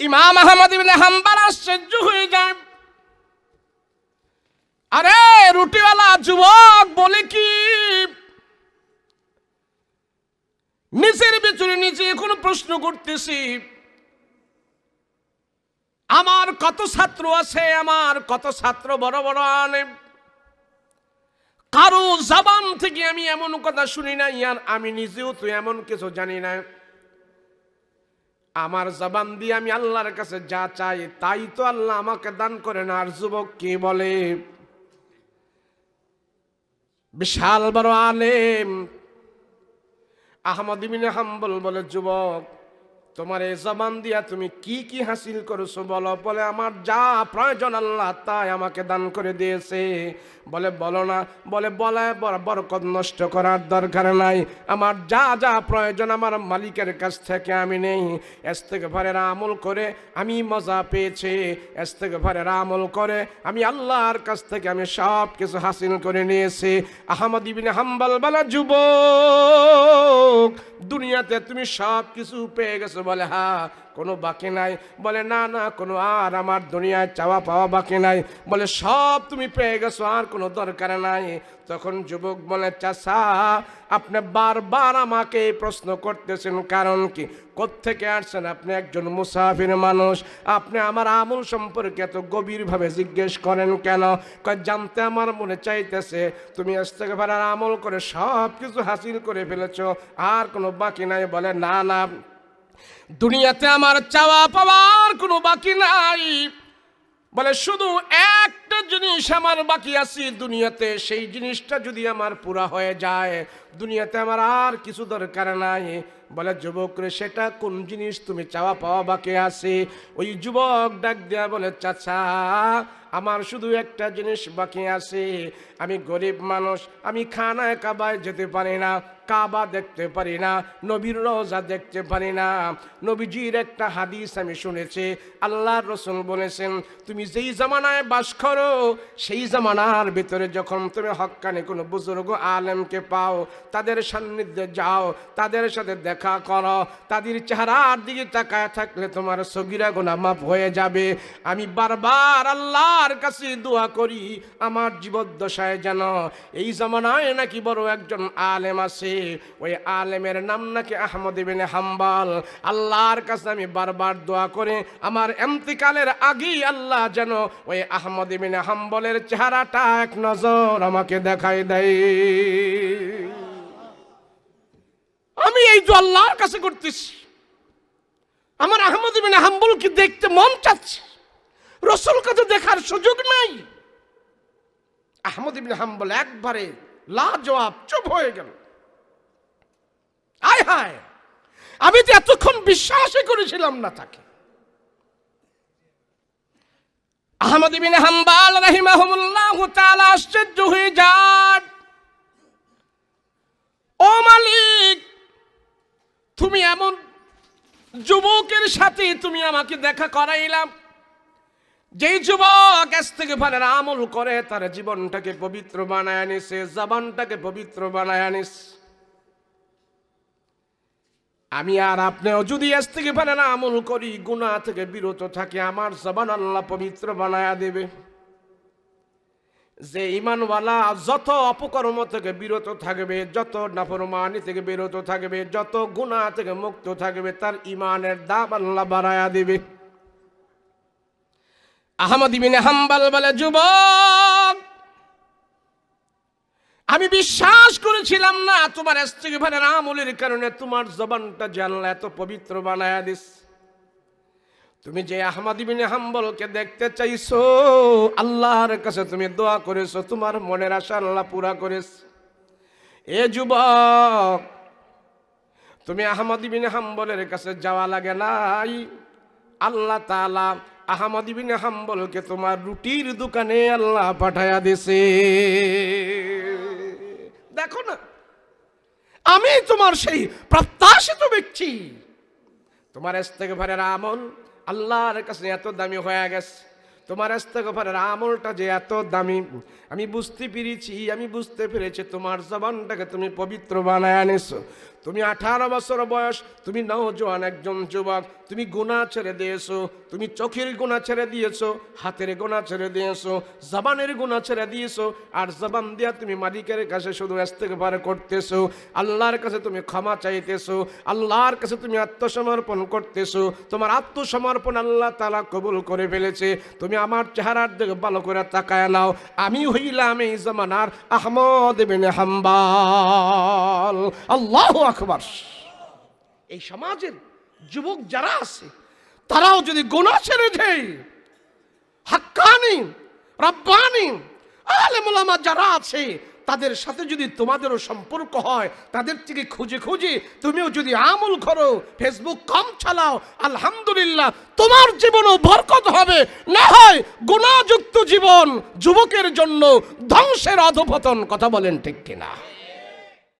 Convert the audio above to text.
ইমাম আহমদ ইবনে হাম্বাল আশ্চর্য হয়ে যায়। আরে, রুটিওয়ালা যুবক, বলে কি? নিজের ভিতরে নিজে কোনো প্রশ্ন করতেছি। আমার কত ছাত্র আছে, আমার কত ছাত্র বড় বড় আলেম? কারও জবান থেকে আমি এমন কথা শুনি নাই ইয়ার আমি নিজেও তো এমন কিছু জানি না আমার জবান দিয়ে আমি আল্লাহর কাছে যা চাই, তাই তো আল্লাহ আমাকে দান করেন। আর যুবক কে বলে? বিশাল বড় আলেম। আহমদ ইবিন হাম্বল বলে, যুবক তোমার এই জবান দিয়া তুমি কি কি হাসিল করেছ বলো? বলে, আমার যা প্রয়োজন আল্লাহ তাই আমাকে দান করে দিয়েছে। বলে, বলো না। বলে বলে, বর- বরকত নষ্ট করার দরকার নাই। আমার যা যা প্রয়োজন আমার মালিকের কাছ থেকে আমি নেই। এস থেকে ভরের আমল করে আমি মজা পেয়েছি। এস থেকে ভরের আমল করে আমি আল্লাহর কাছ থেকে আমি সব কিছু হাসিল করে নিয়েছি। আহমদ ইবিন হাম্বল বলে, যুবক, দুনিয়াতে তুমি সব কিছু পেয়ে গেছো বলে হ্যাঁ কোনো বাকি নাই। বলে, না না, কোনো আর, আমার দুনিয়ায় চাওয়া পাওয়া বাকি নাই। বলে, সব তুমি পেয়ে গেছো, আর কোনো দরকার নাই। তখন যুবক বলে চাষা আপনি বারবার আমাকে প্রশ্ন করতেছেন, কারণ কি? কোত্থেকে আসছেন? আপনি একজন মুসাফির মানুষ। আপনি আমার আমল সম্পর্কে এত গভীরভাবে জিজ্ঞেস করেন কেন? জানতে আমার মনে চাইতেছে, তুমি আজ থেকে ভাড়ার আমল করে সব কিছু হাসিল করে ফেলেছ, আর কোনো বাকি নাই। বলে, না না দুনিয়াতে আমার চাওয়া পাওয়ার কোনো বাকি নাই। বলে, শুধু একটা জিনিস আমার বাকি আছে দুনিয়াতে, সেই জিনিসটা যদি আমার পুরা হয়ে যায়, দুনিয়াতে আমার আর কিছু দরকার নাই। বলে যুবক রে সেটা কোন জিনিস তুমি চাওয়া পাওয়া বাকি আছে? ওই যুবক ডাক দেয়া বলে, চাচা, আমার শুধু একটা জিনিস বাকি আছে। আমি গরিব মানুষ, আমি খানায় কাবায় যেতে পারি না। কাবা দেখতে পারি না, নবীর রোজা দেখতে পারি না। নবীজির একটা হাদিস আমি শুনেছি, আল্লাহর রসুল বলেছেন, তুমি যেই জামানায় বাস করো, সেই জামানার ভিতরে যখন তুমি হক্কানি কোনো বুজুর্গ আলেমকে পাও, তাদের সান্নিধ্যে যাও, তাদের সাথে দেখা করো, তাদের চেহারার দিকে তাকায় থাকলে তোমার সগিরা গোনা মাফ হয়ে যাবে। আমি বারবার আল্লাহর কাছে দোয়া করি, আমার জীবদ্দশায় যেন এই জামানায় নাকি বড় একজন আলেম আছে ওই আলেমের নাম নাকি আহমদ ইবিন হাম্বাল। আল্লাহর কাছে আমি বারবার দোয়া করে, আমার এমতিকালের আগেই আল্লাহ যেন ওই আহমদ ইবিন হাম্বলের চেহারাটা এক নজর আমাকে দেখাই দেয়। আমি এই তো আল্লাহর কাছে করতেছি। আমার আহমদ ইবিন হাম্বলকে দেখতে মন চাচ্ছে? রসুল কাছে দেখার সুযোগ নাই। আহমদ ইবিন হাম্বল একবারে লা জবাব চুপ হয়ে গেল। হায় আমি তো এতক্ষণ বিশ্বাসই করেছিলাম না তাকে। আহমদ বিন হাম্বাল রাহিমাহুল্লাহ তাআলা আশ্চর্য হয়ে যান। ও মালিক, তুমি এমন যুবকের সাথে তুমি আমাকে দেখা করাইলাম, যেই যুবক আজ থেকে ভালো আমল করে, তার জীবনটাকে পবিত্র বানায় আনিছে জবানটাকে পবিত্র বানায় আনিস। আমি আর আপনিও যদি আজ থেকে পারে না আমল করি, গুনাহ থেকে বিরত থাকে, আমার জবান আল্লাহ পবিত্র বানায়া দেবে। যে ইমানওয়ালা যত অপকর্ম থেকে বিরত থাকবে, যত নাফরমানি থেকে বিরত থাকবে, যত গুনাহ থেকে মুক্ত থাকবে, তার ইমানের দাম আল্লাহ বাড়ায়া দেবে। আহমদ ইবিন হাম্বাল বলে, যুবক আমি বিশ্বাস করেছিলাম না, তোমার ইস্তিগফারের আমলের কারণে তোমার জবানটা জানলা এত পবিত্র বানায়া দিস। তুমি যে আহমদ ইবিন হাম্বলকে দেখতে চাইছো, আল্লাহর কাছে তুমি দোয়া করেছ, তোমার মনের আশা আল্লাহ পুরা করেছ। এ যুবক, তুমি আহমদ ইবিন হাম্বলের কাছে যাওয়া লাগে নাই। আল্লাহ তাআলা আহমদ ইবিন হাম্বলকে তোমার রুটির দোকানে আল্লাহ পাঠায়া দিছে দেখো না আমি তোমার সেই প্রত্যাশিত ব্যক্তি। তোমার ইস্তেগফারের আমল আল্লাহর কাছে এত দামি হয়ে গেছে। তোমার ইস্তেগফারের আমলটা যে এত দামি, আমি বুঝতে পেরেছি, আমি বুঝতে পেরেছি, তোমার জবানটাকে তুমি পবিত্র বানায় আনিছো। তুমি আঠারো বছর বয়স, তুমি নওজোয়ান একজন যুবক, তুমি গুণা ছেড়ে দিয়েছ, তুমি চোখের গুণা ছেড়ে দিয়েছ, হাতের গুণা ছেড়ে দিয়েছ, জবানের গুণা ছেড়ে দিয়েছ, আর জবান দিয়া তুমি মালিকের কাছে শুধু ইস্তেগফার করতেছো, আল্লাহর কাছে তুমি ক্ষমা চাইতেছো, আল্লাহর কাছে তুমি আত্মসমর্পণ করতেছো, তোমার আত্মসমর্পণ আল্লাহ তালা কবুল করে ফেলেছে, তুমি আমার চেহারার দিকে ভালো করে তাকায় নাও, আমি হইলাম এই জমানার আহমদ বিন হাম্বাল, আল্লাহ আকবার এই সমাজের যুবক যারা আছে তারাও যদি গোনা ছেড়ে দেয় হাক্কানি রব্বানি আলেমুলামা যারা আছে তাদের সাথে যদি তোমাদেরও সম্পর্ক হয় তাদের থেকে খুঁজে খুঁজে তুমিও যদি আমল করো ফেসবুক কম চালাও আলহামদুলিল্লাহ তোমার জীবনও বরকত হবে। না হয় গুণাযুক্ত জীবন যুবকের জন্য ধ্বংসের অধপতন কথা বলেন ঠিক কিনা?